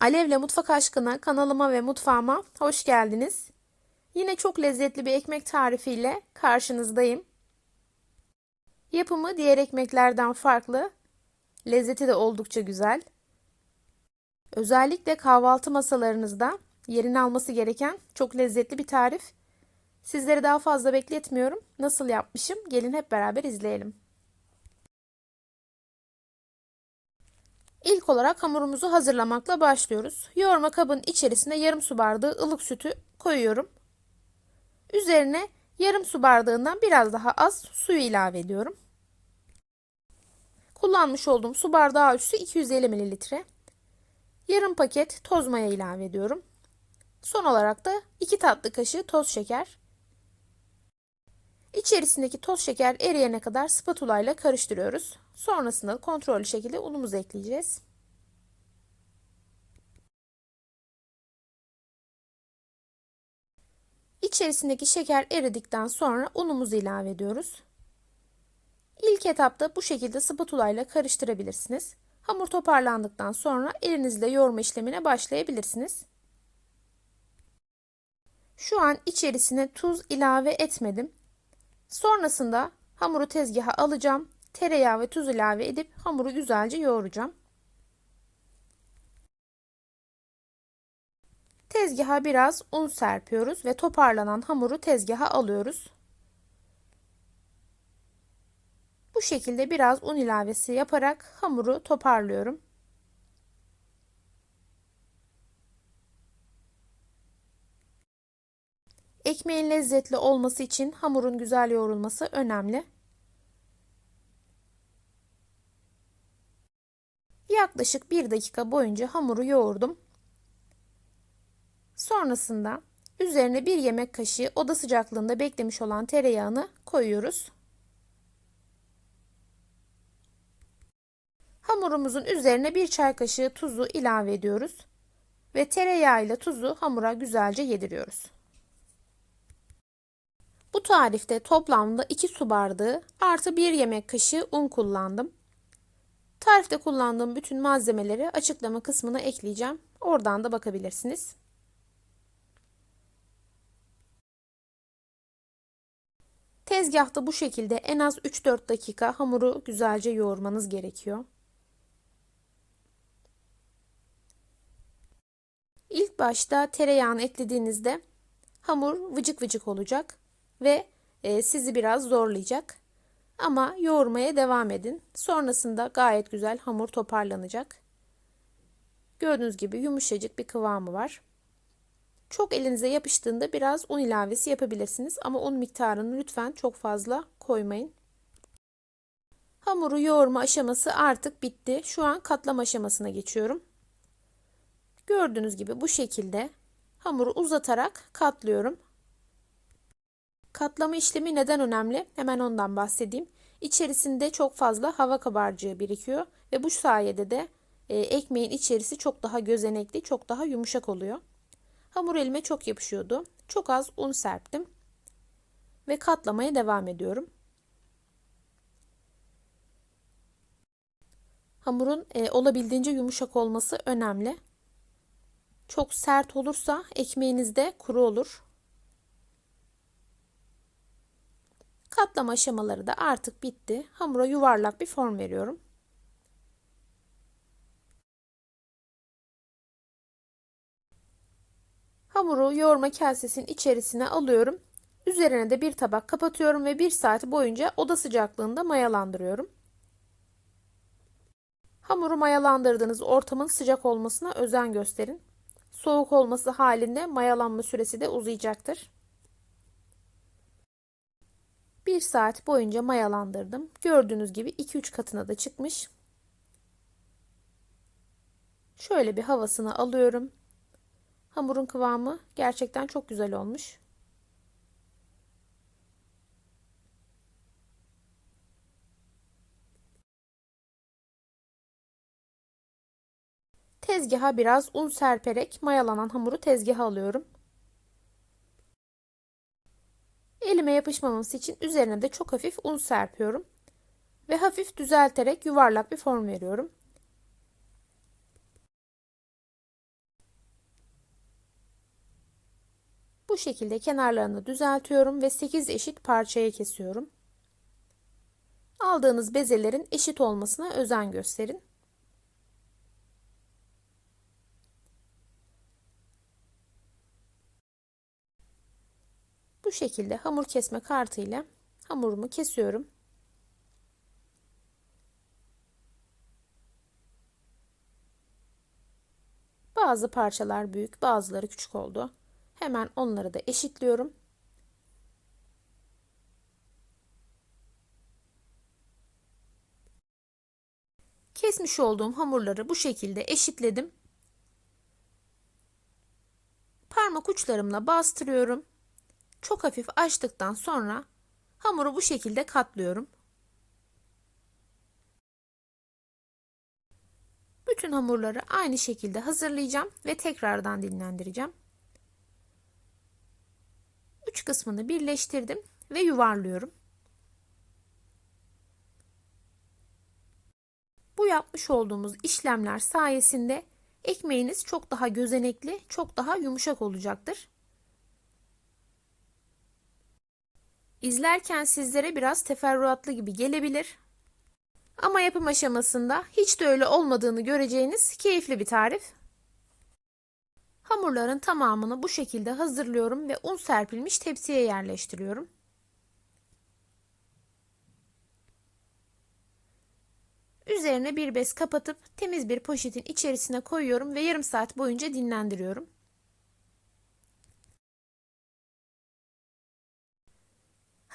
Alevle Mutfak Aşkına kanalıma ve mutfağıma hoş geldiniz. Yine çok lezzetli bir ekmek tarifiyle karşınızdayım. Yapımı diğer ekmeklerden farklı. Lezzeti de oldukça güzel. Özellikle kahvaltı masalarınızda yerini alması gereken çok lezzetli bir tarif. Sizleri daha fazla bekletmiyorum. Nasıl yapmışım? Gelin hep beraber izleyelim. İlk olarak hamurumuzu hazırlamakla başlıyoruz. Yoğurma kabının içerisine yarım su bardağı ılık sütü koyuyorum. Üzerine yarım su bardağından biraz daha az suyu ilave ediyorum. Kullanmış olduğum su bardağı ölçüsü 250 ml. Yarım paket toz maya ilave ediyorum. Son olarak da 2 tatlı kaşığı toz şeker. İçerisindeki toz şeker eriyene kadar spatula ile karıştırıyoruz. Sonrasında kontrollü şekilde unumuzu ekleyeceğiz. İçerisindeki şeker eridikten sonra unumuzu ilave ediyoruz. İlk etapta bu şekilde spatula ile karıştırabilirsiniz. Hamur toparlandıktan sonra elinizle yoğurma işlemine başlayabilirsiniz. Şu an içerisine tuz ilave etmedim. Sonrasında hamuru tezgaha alacağım. Tereyağı ve tuz ilave edip hamuru güzelce yoğuracağım. Tezgaha biraz un serpiyoruz ve toparlanan hamuru tezgaha alıyoruz. Bu şekilde biraz un ilavesi yaparak hamuru toparlıyorum. Ekmeğin lezzetli olması için hamurun güzel yoğrulması önemli. Yaklaşık bir dakika boyunca hamuru yoğurdum. Sonrasında üzerine bir yemek kaşığı oda sıcaklığında beklemiş olan tereyağını koyuyoruz. Hamurumuzun üzerine bir çay kaşığı tuzu ilave ediyoruz ve tereyağı ile tuzu hamura güzelce yediriyoruz. Bu tarifte toplamda 2 su bardağı artı 1 yemek kaşığı un kullandım. Tarifte kullandığım bütün malzemeleri açıklama kısmına ekleyeceğim. Oradan da bakabilirsiniz. Tezgahta bu şekilde en az 3-4 dakika hamuru güzelce yoğurmanız gerekiyor. İlk başta tereyağını eklediğinizde hamur vıcık vıcık olacak ve e, sizi biraz zorlayacak. Ama yoğurmaya devam edin. Sonrasında gayet güzel hamur toparlanacak. Gördüğünüz gibi yumuşacık bir kıvamı var. Çok elinize yapıştığında biraz un ilavesi yapabilirsiniz ama un miktarını lütfen çok fazla koymayın. Hamuru yoğurma aşaması artık bitti. Şu an katlama aşamasına geçiyorum. Gördüğünüz gibi bu şekilde hamuru uzatarak katlıyorum. Katlama işlemi neden önemli? Hemen ondan bahsedeyim. İçerisinde çok fazla hava kabarcığı birikiyor ve bu sayede de e, ekmeğin içerisi çok daha gözenekli, çok daha yumuşak oluyor. Hamur elime çok yapışıyordu. Çok az un serptim ve katlamaya devam ediyorum. Hamurun e, olabildiğince yumuşak olması önemli. Çok sert olursa ekmeğiniz de kuru olur. Katlama aşamaları da artık bitti. Hamura yuvarlak bir form veriyorum. Hamuru yoğurma kasesinin içerisine alıyorum. Üzerine de bir tabak kapatıyorum ve bir saat boyunca oda sıcaklığında mayalandırıyorum. Hamuru mayalandırdığınız ortamın sıcak olmasına özen gösterin. Soğuk olması halinde mayalanma süresi de uzayacaktır. 1 saat boyunca mayalandırdım. Gördüğünüz gibi 2-3 katına da çıkmış. Şöyle bir havasını alıyorum. Hamurun kıvamı gerçekten çok güzel olmuş. Tezgaha biraz un serperek mayalanan hamuru tezgaha alıyorum. Elime yapışmaması için üzerine de çok hafif un serpiyorum. Ve hafif düzelterek yuvarlak bir form veriyorum. Bu şekilde kenarlarını düzeltiyorum ve 8 eşit parçaya kesiyorum. Aldığınız bezelerin eşit olmasına özen gösterin. Bu şekilde hamur kesme kartıyla hamurumu kesiyorum. Bazı parçalar büyük, bazıları küçük oldu. Hemen onları da eşitliyorum. Kesmiş olduğum hamurları bu şekilde eşitledim. Parmak uçlarımla bastırıyorum. Çok hafif açtıktan sonra hamuru bu şekilde katlıyorum. Bütün hamurları aynı şekilde hazırlayacağım ve tekrardan dinlendireceğim. Üç kısmını birleştirdim ve yuvarlıyorum. Bu yapmış olduğumuz işlemler sayesinde ekmeğiniz çok daha gözenekli, çok daha yumuşak olacaktır. İzlerken sizlere biraz teferruatlı gibi gelebilir. Ama yapım aşamasında hiç de öyle olmadığını göreceğiniz keyifli bir tarif. Hamurların tamamını bu şekilde hazırlıyorum ve un serpilmiş tepsiye yerleştiriyorum. Üzerine bir bez kapatıp temiz bir poşetin içerisine koyuyorum ve yarım saat boyunca dinlendiriyorum.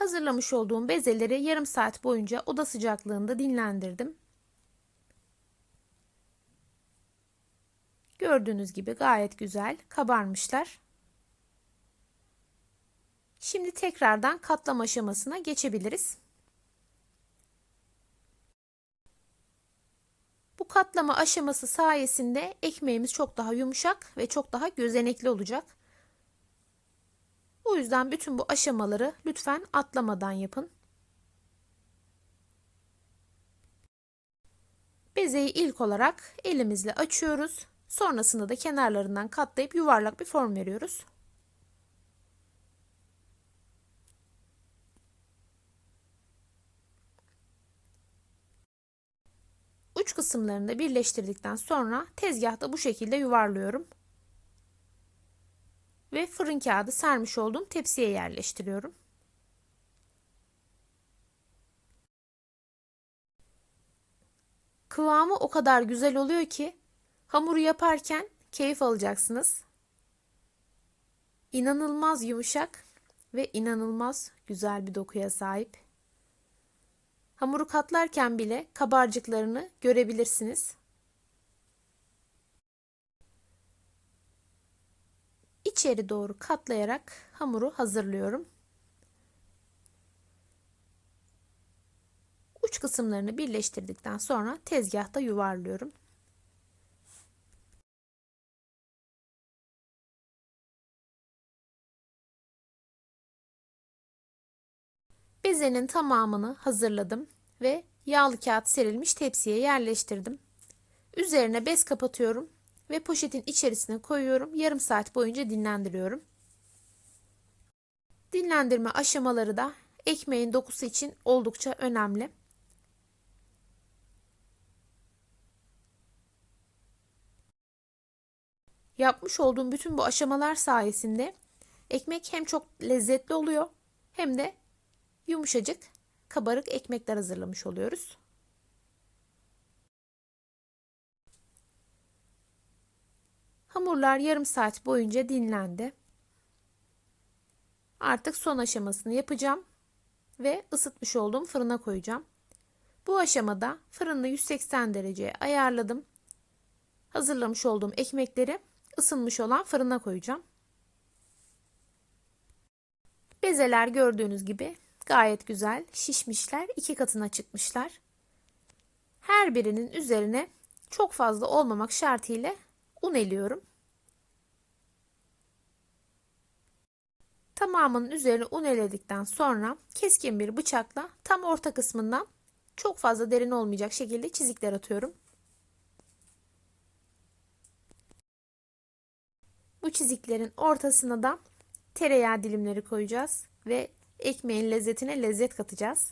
Hazırlamış olduğum bezeleri yarım saat boyunca oda sıcaklığında dinlendirdim. Gördüğünüz gibi gayet güzel kabarmışlar. Şimdi tekrardan katlama aşamasına geçebiliriz. Bu katlama aşaması sayesinde ekmeğimiz çok daha yumuşak ve çok daha gözenekli olacak. O yüzden bütün bu aşamaları lütfen atlamadan yapın. Bezeyi ilk olarak elimizle açıyoruz. Sonrasında da kenarlarından katlayıp yuvarlak bir form veriyoruz. Uç kısımlarını da birleştirdikten sonra tezgahta bu şekilde yuvarlıyorum. Ve fırın kağıdı sermiş olduğum tepsiye yerleştiriyorum. Kıvamı o kadar güzel oluyor ki hamuru yaparken keyif alacaksınız. İnanılmaz yumuşak ve inanılmaz güzel bir dokuya sahip. Hamuru katlarken bile kabarcıklarını görebilirsiniz. İçeri doğru katlayarak hamuru hazırlıyorum. Uç kısımlarını birleştirdikten sonra tezgahta yuvarlıyorum. Bezenin tamamını hazırladım ve yağlı kağıt serilmiş tepsiye yerleştirdim. Üzerine bez kapatıyorum ve poşetin içerisine koyuyorum. Yarım saat boyunca dinlendiriyorum. Dinlendirme aşamaları da ekmeğin dokusu için oldukça önemli. Yapmış olduğum bütün bu aşamalar sayesinde ekmek hem çok lezzetli oluyor hem de yumuşacık, kabarık ekmekler hazırlamış oluyoruz. Hamurlar yarım saat boyunca dinlendi. Artık son aşamasını yapacağım ve ısıtmış olduğum fırına koyacağım. Bu aşamada fırını 180 dereceye ayarladım. Hazırlamış olduğum ekmekleri ısınmış olan fırına koyacağım. Bezeler gördüğünüz gibi gayet güzel şişmişler. iki katına çıkmışlar. Her birinin üzerine çok fazla olmamak şartıyla un eliyorum. Tamamının üzerine un eledikten sonra keskin bir bıçakla tam orta kısmından çok fazla derin olmayacak şekilde çizikler atıyorum. Bu çiziklerin ortasına da tereyağı dilimleri koyacağız ve ekmeğin lezzetine lezzet katacağız.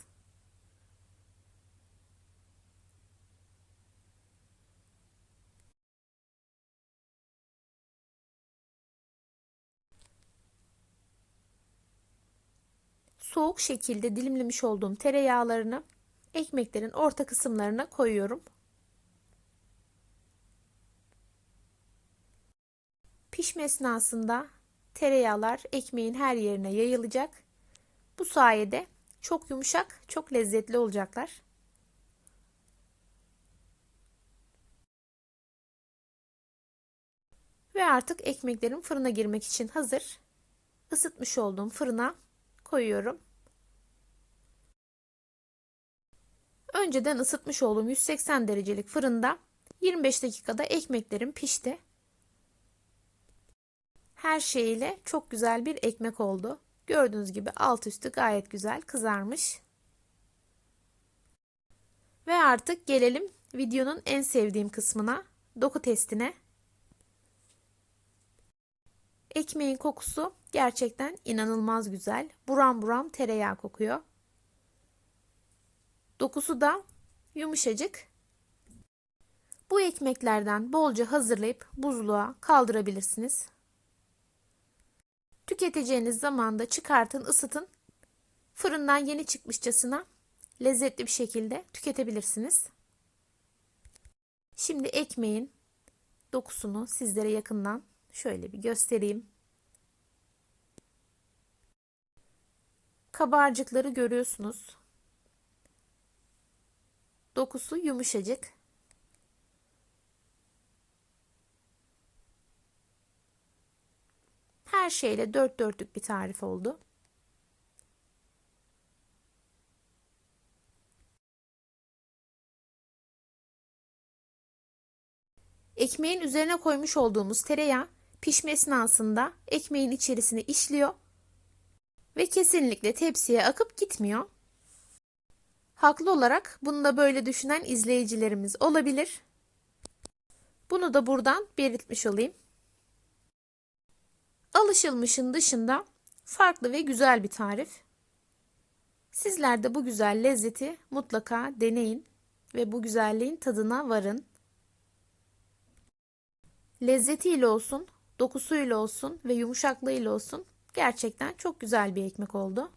Soğuk şekilde dilimlemiş olduğum tereyağlarını ekmeklerin orta kısımlarına koyuyorum. Pişme esnasında tereyağlar ekmeğin her yerine yayılacak. Bu sayede çok yumuşak, çok lezzetli olacaklar. Ve artık ekmeklerim fırına girmek için hazır. Isıtmış olduğum fırına koyuyorum. Önceden ısıtmış olduğum 180 derecelik fırında 25 dakikada ekmeklerim pişti. Her şeyiyle çok güzel bir ekmek oldu. Gördüğünüz gibi alt üstü gayet güzel kızarmış. Ve artık gelelim videonun en sevdiğim kısmına, doku testine. Ekmeğin kokusu gerçekten inanılmaz güzel. Buram buram tereyağı kokuyor. Dokusu da yumuşacık. Bu ekmeklerden bolca hazırlayıp buzluğa kaldırabilirsiniz. Tüketeceğiniz zaman da çıkartın, ısıtın. Fırından yeni çıkmışçasına lezzetli bir şekilde tüketebilirsiniz. Şimdi ekmeğin dokusunu sizlere yakından şöyle bir göstereyim. Kabarcıkları görüyorsunuz. Dokusu yumuşacık. Her şeyle dört dörtlük bir tarif oldu. Ekmeğin üzerine koymuş olduğumuz tereyağı pişme esnasında ekmeğin içerisine işliyor ve kesinlikle tepsiye akıp gitmiyor. Haklı olarak bunu da böyle düşünen izleyicilerimiz olabilir. Bunu da buradan belirtmiş olayım. Alışılmışın dışında farklı ve güzel bir tarif. Sizler de bu güzel lezzeti mutlaka deneyin ve bu güzelliğin tadına varın. Lezzetiyle olsun, dokusuyla olsun ve yumuşaklığıyla olsun gerçekten çok güzel bir ekmek oldu.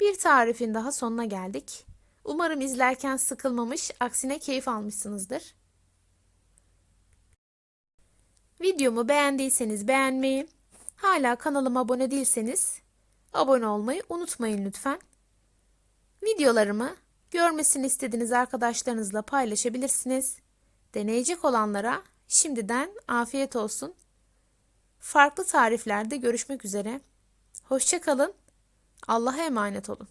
Bir tarifin daha sonuna geldik. Umarım izlerken sıkılmamış, aksine keyif almışsınızdır. Videomu beğendiyseniz beğenmeyi, hala kanalıma abone değilseniz abone olmayı unutmayın lütfen. Videolarımı görmesini istediğiniz arkadaşlarınızla paylaşabilirsiniz. Deneyecek olanlara şimdiden afiyet olsun. Farklı tariflerde görüşmek üzere. Hoşçakalın. Allah'a emanet olun.